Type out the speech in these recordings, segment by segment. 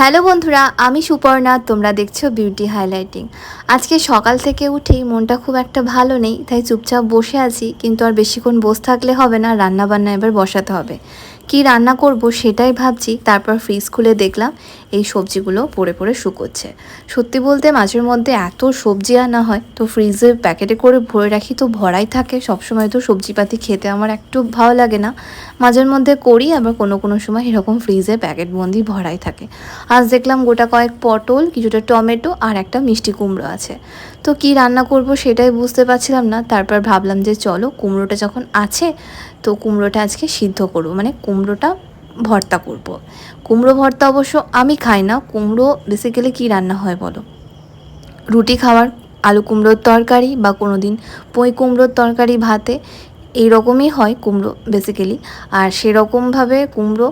Hello বন্ধুরা, আমি সুপর্ণা, তোমরা দেখছ বিউটি হাইলাইটিং আজকে সকাল থেকে উঠেই মনটা খুব একটা ভালো নেই, তাই চুপচাপ বসে আছি, কিন্তু আর বেশিক্ষণ বসে থাকলে হবে না রান্না বান্না এবার বসাতে হবে। কি রান্না করব সেটাই ভাবছি। তারপর ফ্রিজ খুলে দেখলাম এই সবজিগুলো পড়ে পড়ে শুকোচ্ছে। সত্যি বলতে মাঝের মধ্যে এত সবজি আনা হয়, তো ফ্রিজে প্যাকেটে করে ভরে রাখি তো ভরাই থাকে। সবসময় তো সবজিপাতি খেতে আমার একটু ভালো লাগে না। মাঝের মধ্যে করি, আবার কোনো কোনো সময় এরকম ফ্রিজে প্যাকেট বন্দি ভরাই থাকে। আজ দেখলাম গোটা কয়েক পটল, কিছুটা টমেটো আর একটা মিষ্টি কুমড়ো আছে। তো কি রান্না করব সেটাই বুঝতে পারছিলাম না। তারপর ভাবলাম যে চলো কুমড়োটা যখন আছে তো কুমড়োটা আজকে সিদ্ধ করব মানে কুমড়োটা ভর্তা করব। কুমড়ো ভর্তা অবশ্য আমি খাই না, কুমড়ো বেসিক্যালি কী রান্না হয় বলো? রুটি খাওয়ার, আলু কুমড়োর তরকারি বা কোনো দিন পই কুমড়োর তরকারি ভাতে, এইরকমই হয় কুমড়ো বেসিক্যালি আর সেরকমভাবে কুমড়ো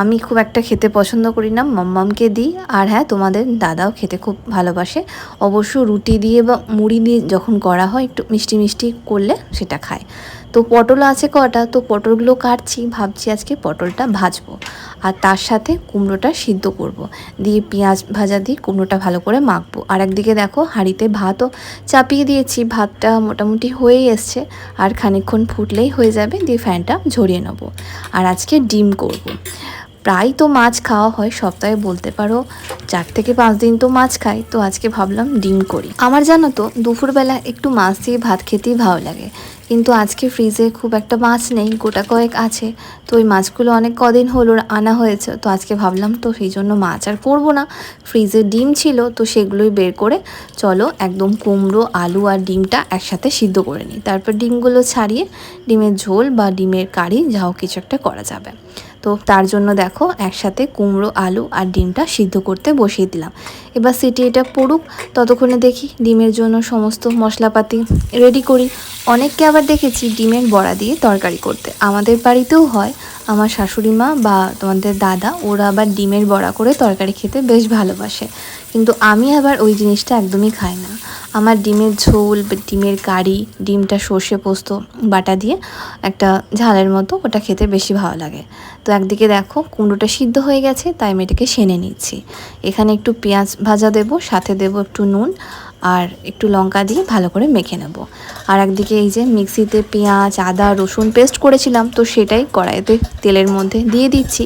আমি খুব একটা খেতে পছন্দ করি না, মাম্মামকে দিই। আর হ্যাঁ তোমাদের দাদাও খেতে খুব ভালোবাসে। অবশ্য রুটি দিয়ে বা মুড়ি দিয়ে যখন করা হয়, একটু মিষ্টি মিষ্টি করলে সেটা খায়। তো পটল আছে কটা, তো পটলগুলো কাটছি, ভাবছি আজকে পটলটা ভাজবো। আর তার সাথে কুমড়োটা সিদ্ধ করব। দিয়ে পেঁয়াজ ভাজা দিয়ে কুমড়োটা ভালো করে মাখবো। আর একদিকে দেখো হাঁড়িতে ভাতও চাপিয়ে দিয়েছি, ভাতটা মোটামুটি হয়েই এসছে। আর খানিকক্ষণ ফুটলেই হয়ে যাবে, দিয়ে ফ্যানটা ঝরিয়ে নেব। আর আজকে ডিম করব। প্রায় তো মাছ খাওয়া হয়, সপ্তাহে বলতে পারো চার থেকে পাঁচ দিন তো মাছ খাই, তো আজকে ভাবলাম ডিম করি। আমার জানো তো, দুপুরবেলা একটু মাছ দিয়ে ভাত খেতেই ভালো লাগে। কিন্তু আজকে ফ্রিজে খুব একটা মাছ নেই, গোটা কয়েক আছে। তো ওই মাছগুলো অনেক কদিন হলো আনা হয়েছে, তো আজকে ভাবলাম তো সেই জন্য মাছ আর করব না। ফ্রিজে ডিম ছিল, তো সেগুলোই বের করে চলো একদম কুমড়ো, আলু আর ডিমটা একসাথে সিদ্ধ করে নিই। তারপর ডিমগুলো ছাড়িয়ে ডিমের ঝোল বা ডিমের কারি যাও কিছু একটা করা যাবে। তো তার জন্য দেখো একসাথে কুমড়ো, আলু আর ডিমটা সিদ্ধ করতে বসিয়ে দিলাম। এবার সিটি এটা পড়ুক, ততক্ষণে দেখি ডিমের জন্য সমস্ত মশলাপাতি রেডি করি। অনেককে আবার দেখেছি ডিমের বড়া দিয়ে তরকারি করতে। আমাদের বাড়িতেও হয়, আমার শাশুড়ি মা বা তোমাদের দাদা, ওরা আবার ডিমের বড়া করে তরকারি খেতে বেশ ভালোবাসে। কিন্তু আমি আবার ওই জিনিসটা একদমই খাই না। আমার ডিমের ঝোল ডিমের কারি, ডিমটা সর্ষে পোস্ত, বাটা দিয়ে একটা ঝালের মতো ওটা খেতে বেশি ভালো লাগে। তো একদিকে দেখো কুমড়োটা সিদ্ধ হয়ে গেছে, তাই আমি এটাকে সেনে নিচ্ছি। এখানে একটু পেঁয়াজ ভাজা দেব, সাথে দেব একটু নুন আর একটু লঙ্কা দিয়ে ভালো করে মেখে নেব। আর একদিকে এই যে মিক্সিতে পেঁয়াজ, আদা, রসুন পেস্ট করেছিলাম, তো সেটাই কড়াইতে তেলের মধ্যে দিয়ে দিচ্ছি।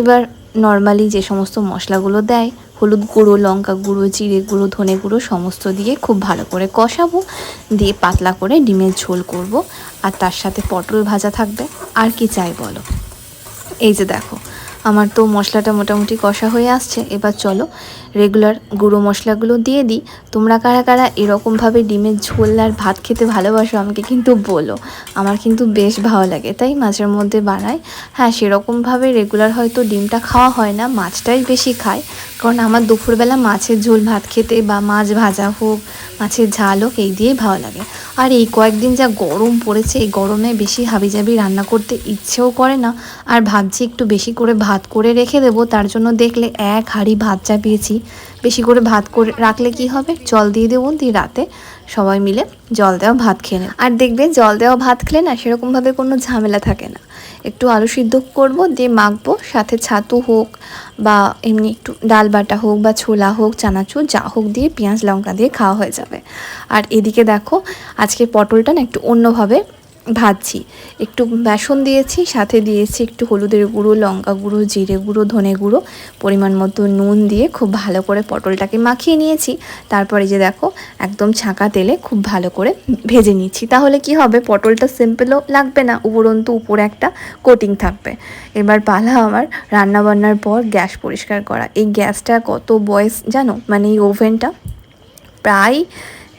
এবার নর্মালি যে সমস্ত মশলাগুলো দেয় হলুদ গুঁড়ো, লঙ্কা গুঁড়ো, জিরে গুঁড়ো, ধনে গুঁড়ো সমস্ত দিয়ে খুব ভালো করে কষাবো। দিয়ে পাতলা করে ডিমের ঝোল করব। আর তার সাথে পটল ভাজা থাকবে। আর কি চাই বলো? এই যে দেখো আমার তো মশলাটা মোটামুটি কষা হয়ে আসছে। এবার চলো রেগুলার গুঁড়ো মশলাগুলো দিয়ে দিই। তোমরা কারা কারা এরকমভাবে ডিমের ঝোল আর ভাত খেতে ভালোবাসো আমাকে কিন্তু বলো। আমার কিন্তু বেশ ভালো লাগে, তাই মাঝের মধ্যে বানাই। হ্যাঁ সেরকমভাবে রেগুলার হয়তো ডিমটা খাওয়া হয় না, মাছটাই বেশি খায় কারণ আমার দুপুরবেলা মাছের ঝোল, ভাত খেতে বা মাছ ভাজা হোক, মাছের ঝাল হোক, এই দিয়েই ভালো লাগে। আর এই কয়েকদিন যা গরম পড়েছে, এই গরমে বেশি হাবিজাবি রান্না করতে ইচ্ছেও করে না। আর ভাবছি একটু বেশি করে ভাত করে রেখে দেবো, তার জন্য দেখলে এক হাঁড়ি ভাত চাপিয়েছি। বেশি করে ভাত করে রাখলে কি হবে? জল দিয়ে দেবো, দিয়ে রাতে সবাই মিলে জল দেওয়া ভাত খেয়ে নেব। আর দেখবে জল দেওয়া ভাত খেলে না সেরকমভাবে কোনো ঝামেলা থাকে না। একটু আলু সিদ্ধ করব, দিয়ে মাখবো, সাথে ছাতু হোক বা এমনি একটু ডাল বাটা হোক বা ছোলা হোক, চানাচুর যা হোক দিয়ে পেঁয়াজ, লঙ্কা দিয়ে খাওয়া হয়ে যাবে। আর এদিকে দেখো, আজকে পটলটা না একটু অন্যভাবে ভাজছি। একটু বেসন দিয়েছি, সাথে দিয়েছি একটু হলুদের গুঁড়ো, লঙ্কা গুঁড়ো, জিরে গুঁড়ো, ধনে গুঁড়ো, পরিমাণ মতো নুন দিয়ে খুব ভালো করে পটলটাকে মাখিয়ে নিয়েছি। তারপরে যে দেখো, একদম ছাঁকা তেলে খুব ভালো করে ভেজে নিচ্ছি। তাহলে কি হবে? পটলটা সিম্পলও লাগবে না, উপরন্তু উপরে একটা কোটিং থাকবে। এবার পালা আমার রান্নাবান্নার পর গ্যাস পরিষ্কার করা। এই গ্যাসটা কত বয়স জানো? মানে এই ওভেনটা প্রায়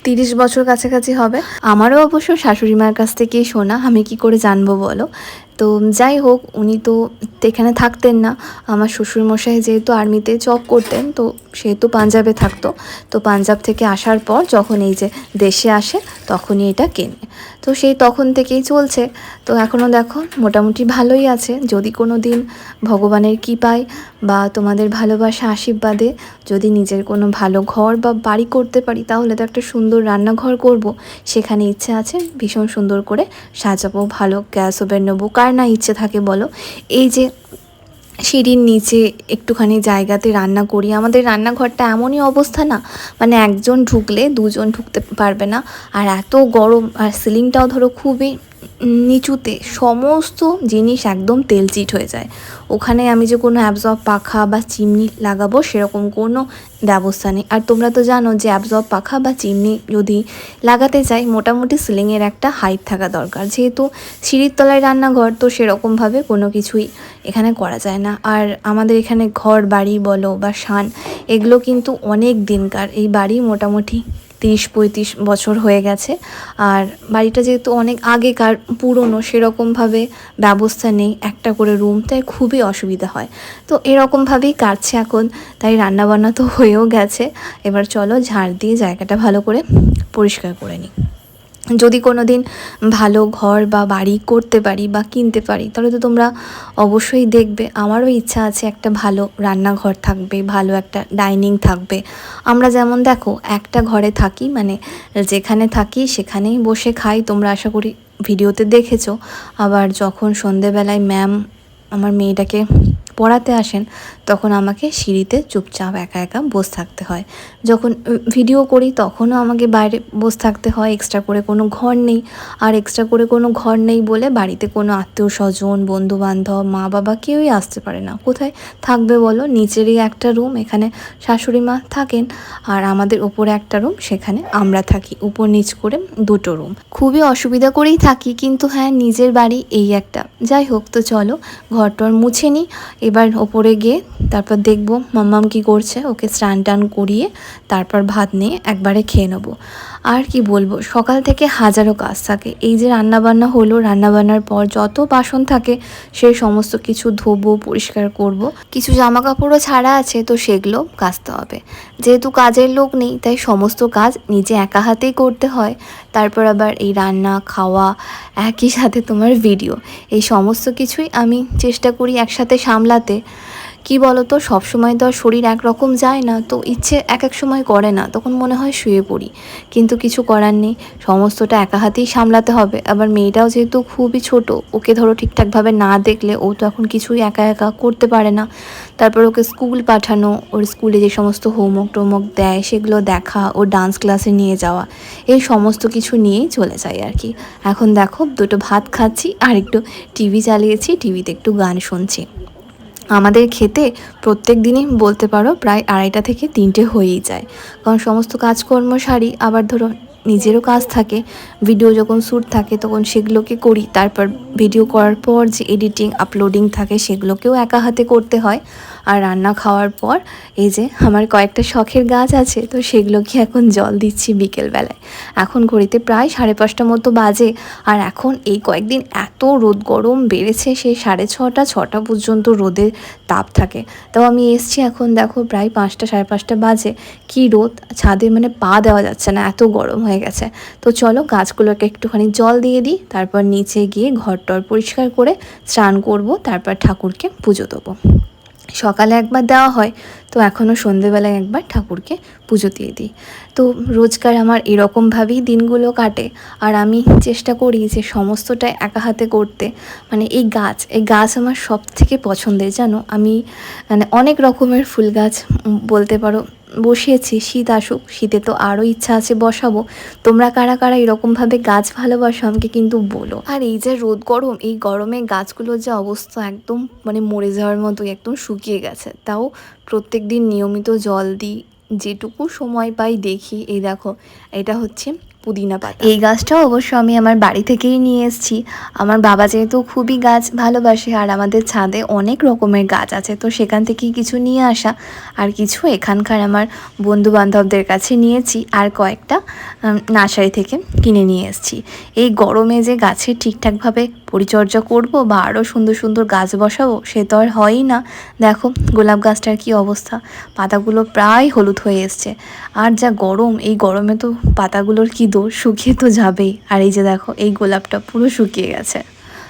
তিরিশ বছর কাছাকাছি হবে। আমারও অবশ্য শাশুড়ি মার কাছ থেকেই শোনা, আমি কি করে জানব বলো? তো যাই হোক, উনি তো এখানে থাকতেন না। আমার শ্বশুরমশাই যেহেতু আর্মিতে জব করতেন, তো সেহেতু পাঞ্জাবে থাকতো। তো পাঞ্জাব থেকে আসার পর যখন এই যে দেশে আসে, তখনই এটা কেনে। তো সেই তখন থেকেই চলছে। তো এখনও দেখো, মোটামুটি ভালোই আছে। যদি কোনো দিন ভগবানের কৃপায় বা তোমাদের ভালোবাসা আশীর্বাদে যদি নিজের কোনো ভালো ঘর বা বাড়ি করতে পারি, তাহলে তো একটা সুন্দর রান্নাঘর করব। সেখানে ইচ্ছে আছে ভীষণ সুন্দর করে সাজাবো, ভালো গ্যাস ওভেন নেব কার না ইচ্ছে থাকে, বলো। এই যে সিঁড়ির নিচে একটুখানি জায়গাতে রান্না করি, আমাদের রান্নাঘরটা এমনই অবস্থা না মানে একজন ঢুকলে দুজন ঢুকতে পারবে না, আর এত গরম, আর সিলিংটাও ধরো খুবই নিচুতে সমস্ত জিনিস একদম তেলচিট হয়ে যায়। ওখানে আমি যে কোনো অ্যাবজর্ব পাখা বা চিমনি লাগাবো সেরকম কোনো ব্যবস্থা নেই। আর তোমরা তো জানো যে অ্যাবজর্ব পাখা বা চিমনি যদি লাগাতে চাই, মোটামুটি সিলিংয়ের একটা হাইট থাকা দরকার। যেহেতু সিঁড়ির তলায় রান্নাঘর, তো সেরকমভাবে কোনো কিছুই এখানে করা যায় না। আর আমাদের এখানে ঘর, বাড়ি বলো বা শান, এগুলো কিন্তু অনেক দিনকার। এই বাড়ি মোটামুটি তিরিশ পঁয়ত্রিশ বছর হয়ে গেছে। আর বাড়িটা যেহেতু অনেক আগেকার, পুরনো, সেরকমভাবে ব্যবস্থা নেই একটা করে রুম তাই খুবই অসুবিধা হয়। তো এরকমভাবেই কাটছে এখন, তাই রান্নাবান্না তো হয়েও গেছে। এবার চলো ঝাড় দিয়ে জায়গাটা ভালো করে পরিষ্কার করে নিই। যদি কোনো দিন ভালো ঘর বা বাড়ি করতে পারি বা কিনতে পারি, তাহলে তো তোমরা অবশ্যই দেখবে, আমারও ইচ্ছা আছে একটা ভালো রান্নাঘর থাকবে, ভালো একটা ডাইনিং থাকবে। আমরা যেমন দেখো, একটা ঘরে থাকি মানে যেখানে থাকি সেখানেই বসে খাই, তোমরা আশা করি ভিডিওতে দেখেছ। আবার যখন সন্ধেবেলায় ম্যাম আমার মেয়েটাকে পড়াতে আসেন, তখন আমাকে সিঁড়িতে চুপচাপ একা একা বসে থাকতে হয়। যখন ভিডিও করি তখনও আমাকে বাইরে বসে থাকতে হয় এক্সট্রা করে কোনো ঘর নেই। আর এক্সট্রা করে কোনো ঘর নেই বলে বাড়িতে কোনো আত্মীয় স্বজন বন্ধু বান্ধব মা বাবা কেউই আসতে পারে না। কোথায় থাকবে বলো? নিচেরই একটা রুম এখানে শাশুড়ি মা থাকেন আর আমাদের ওপরে একটা রুম সেখানে আমরা থাকি। উপর নিচ করে দুটো রুম খুবই অসুবিধা করেই থাকি, কিন্তু হ্যাঁ নিজের বাড়ি এই একটা। যাই হোক, তো চলো, ঘরটর মুছে নিই এবার ওপরে গিয়ে তারপর দেখব, মাম্মাম কি করছে? ওকে স্নান টান করিয়ে তারপর ভাত নিয়ে একবারে খেয়ে নেব। আর কি বলব, সকাল থেকে হাজারো কাজ থাকে। এই যে রান্নাবান্না হলো, রান্নাবান্নার পর যত বাসন থাকে, সেই সমস্ত কিছু ধোবো, পরিষ্কার করব। কিছু জামা কাপড়ও ছাড়া আছে, তো সেগুলো কাচতে হবে। যেহেতু কাজের লোক নেই, তাই সমস্ত কাজ নিজে একা হাতেই করতে হয়। তারপর আবার এই রান্না, খাওয়া, একই সাথে তোমার ভিডিও এই সমস্ত কিছুই আমি চেষ্টা করি একসাথে সামলাতে। কি বলতো, সবসময় তো শরীর একরকম যায় না, তো ইচ্ছে এক এক সময় করে না, তখন মনে হয় শুয়ে পড়ি। কিন্তু কিছু করার নেই, সমস্তটা একা হাতেই সামলাতে হবে। আবার মেয়েটাও যেহেতু খুবই ছোট, ওকে ধরো ঠিকঠাকভাবে না দেখলে ও তো এখন কিছুই একা একা করতে পারে না। তারপর ওকে স্কুল পাঠানো, ওর স্কুলে যে সমস্ত হোমওয়ার্ক টোমওয়ার্ক দেয়, সেগুলো দেখা, ও ডান্স ক্লাসে নিয়ে যাওয়া, এই সমস্ত কিছু নিয়েই চলে যায় আর কি। এখন দেখো, দুটো ভাত খাচ্ছি আর একটু টিভি চালিয়েছি, টিভিতে একটু গান শুনছি। আমাদের খেতে প্রত্যেক দিনই বলতে পারো প্রায় আড়াইটা থেকে তিনটে হয়েই যায়। কারণ সমস্ত কাজকর্ম সারি, আবার ধরো নিজেরও কাজ থাকে ভিডিও যখন শ্যুট থাকে তখন সেগুলোকে করি। তারপর ভিডিও করার পর যে এডিটিং আপলোডিং থাকে সেগুলোকেও একা হাতে করতে হয়। আর রান্না খাওয়ার পর এই যে আমার কয়েকটা শখের গাছ আছে, তো সেগুলোকে এখন জল দিচ্ছি বিকেলবেলায়। এখন ঘড়িতে প্রায় সাড়ে পাঁচটা মতো বাজে আর এখন এই কয়েকদিন এত রোদ, গরম বেড়েছে সেই সাড়ে ছটা ছটা পর্যন্ত রোদের তাপ থাকে। তাও আমি এসছি এখন দেখো প্রায় পাঁচটা, সাড়ে পাঁচটা বাজে। কি রোদ? ছাদে মানে পা দেওয়া যাচ্ছে না, এত গরম হয়ে গেছে। তো চলো গাছগুলোকে একটুখানি জল দিয়ে দিই, তারপর নিচে গিয়ে ঘর টর পরিষ্কার করে স্নান করব, তারপর ঠাকুরকে পুজো দেবো। সকালে একবার দেওয়া হয়, তো এখনও সন্ধেবেলায় একবার ঠাকুরকে পুজো দিয়ে দিই। তো রোজকার আমার এরকমভাবেই দিনগুলো কাটে, আর আমি চেষ্টা করি যে সমস্তটাই একা হাতে করতে। মানে এই গাছ এই গাছ আমার সব থেকে পছন্দের, জানো? আমি মানে অনেক রকমের ফুল গাছ বলতে পারো বসিয়েছি, শীত আসুক, শীতে তো আরও ইচ্ছা আছে বসাবো। তোমরা কারা কারা এরকমভাবে গাছ ভালোবাসো আমাকে কিন্তু বলো। আর এই যে রোদ গরম, এই গরমে গাছগুলোর যে অবস্থা একদম মানে মরে যাওয়ার মতোই একদম শুকিয়ে গেছে। তাও প্রত্যেক দিন নিয়মিত জল দিই, যেটুকু সময় পাই দেখি। এই দেখো, এটা হচ্ছে পুদিনা পাতা। এই গাছটাও অবশ্য আমি আমার বাড়ি থেকেই নিয়ে এসেছি। আমার বাবা যেহেতু খুবই গাছ ভালোবাসে আর আমাদের ছাদে অনেক রকমের গাছ আছে, তো সেখান থেকেই কিছু নিয়ে আসা। আর কিছু এখানকার আমার বন্ধু বান্ধবদের কাছে নিয়েছি আর কয়েকটা নার্সারি থেকে কিনে নিয়ে এসেছি। এই গরমে যে গাছের ঠিকঠাকভাবে পরিচর্যা করব বা আরও সুন্দর সুন্দর গাছ বসাবো, সে তো আর হয়ই না। দেখো, গোলাপ গাছটার কি অবস্থা? পাতাগুলো প্রায় হলুদ হয়ে এসছে। আর যা গরম, এই গরমে তো পাতাগুলোর কি দোষ? শুকিয়ে তো যাবেই। আর এই যে দেখো, এই গোলাপটা পুরো শুকিয়ে গেছে।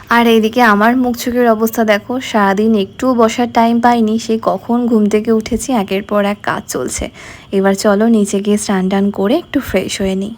আর এইদিকে আমার মুখ চোখের অবস্থা দেখো, সারাদিন একটুও বসার টাইম পাইনি। সেই কখন ঘুম থেকে উঠেছি, একের পর এক কাজ চলছে। এবার চলো নিচে গিয়ে স্নান টান করে একটু ফ্রেশ হয়ে নিই।